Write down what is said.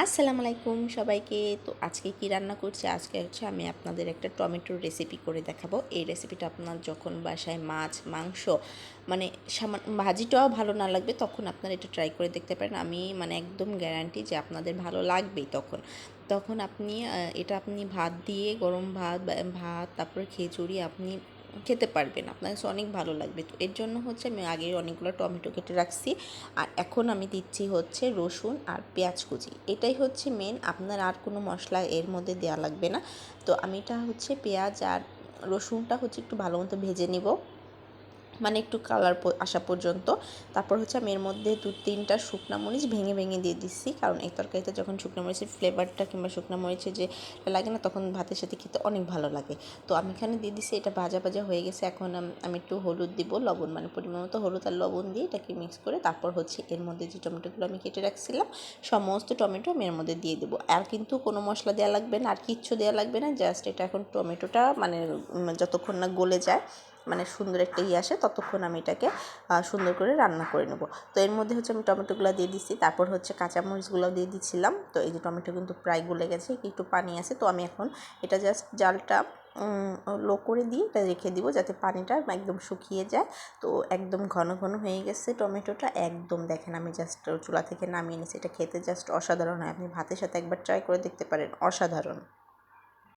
আসসালামু আলাইকুম সবাইকে। তো আজকে কি রান্না করছি? আজকে হচ্ছে আমি আপনাদের একটা টমেটোর রেসিপি করে দেখাবো। এই রেসিপিটা আপনার যখন বাসায় মাছ, মাংস মানে সামান্য ভাজিটাও ভালো না লাগবে তখন আপনারা এটা ট্রাই করে দেখতে পারেন। আমি মানে একদম গ্যারান্টি যে আপনাদের ভালো লাগবেই তখন। তখন আপনি এটা আপনি ভাত দিয়ে গরম ভাত ভাত, তারপরে খিচুড়ি আপনি খেতে পারবেন, আপনার কাছে অনেক ভালো লাগবে। তো এর জন্য হচ্ছে আমি আগে অনেকগুলো টমেটো কেটে রাখছি। আর এখন আমি দিচ্ছি হচ্ছে রসুন আর পেঁয়াজ কুচি। এটাই হচ্ছে মেন আপনার আর কোনো মশলা এর মধ্যে দেওয়া লাগবে না। তো আমি এটা হচ্ছে পেঁয়াজ আর রসুনটা হচ্ছে একটু ভালো মতো ভেজে নিব। মানে একটু কালার আসা পর্যন্ত। তারপর হচ্ছে আমি এর মধ্যে দু তিনটা শুকনো মরিচ ভেঙে ভেঙে দিয়ে দিচ্ছি। কারণ এই তরকারিতে যখন শুকনো মরিচের ফ্লেভারটা কিংবা শুকনো মরিচের যে লাগে না, তখন ভাতের সাথে খেতে অনেক ভালো লাগে। তো আমি এখানে দিয়ে দিচ্ছি, এটা ভাজা ভাজা হয়ে গেছে। এখন আমি একটু হলুদ দিব, লবণ মানে পরিমাণ মতো হলুদ আর লবণ দিয়ে এটাকে মিক্স করে তারপর হচ্ছে এর মধ্যে যে টমেটোগুলো আমি কেটে রাখছিলাম, সমস্ত টমেটো আমি এর মধ্যে দিয়ে দেবো। আর কিন্তু কোনো মশলা দেওয়া লাগবে না, আর কিচ্ছু দেওয়া লাগবে না জাস্ট এটা এখন টমেটোটা মানে যতক্ষণ না গলে যায় মানে সুন্দর একটা ইয়ে আসে, ততক্ষণ আমি এটাকে সুন্দর করে রান্না করে নেব। তো এর মধ্যে হচ্ছে আমি টমেটোগুলো দিয়ে দিচ্ছি তারপর হচ্ছে কাঁচামরিচগুলো দিয়ে দিচ্ছিলাম তো এই যে টমেটো কিন্তু প্রায় গলে গেছে, একটু পানি আছে, তো আমি এখন এটা জাস্ট জালটা লো করে দিয়ে এটা রেখে দিব যাতে পানিটা একদম শুকিয়ে যায়। তো একদম ঘন ঘন হয়ে গেছে টমেটোটা, একদম দেখেন আমি জাস্ট চুলা থেকে নামিয়ে নিয়েছি এটা খেতে জাস্ট অসাধারণ হয়। আপনি ভাতের সাথে একবার ট্রাই করে দেখতে পারেন, অসাধারণ।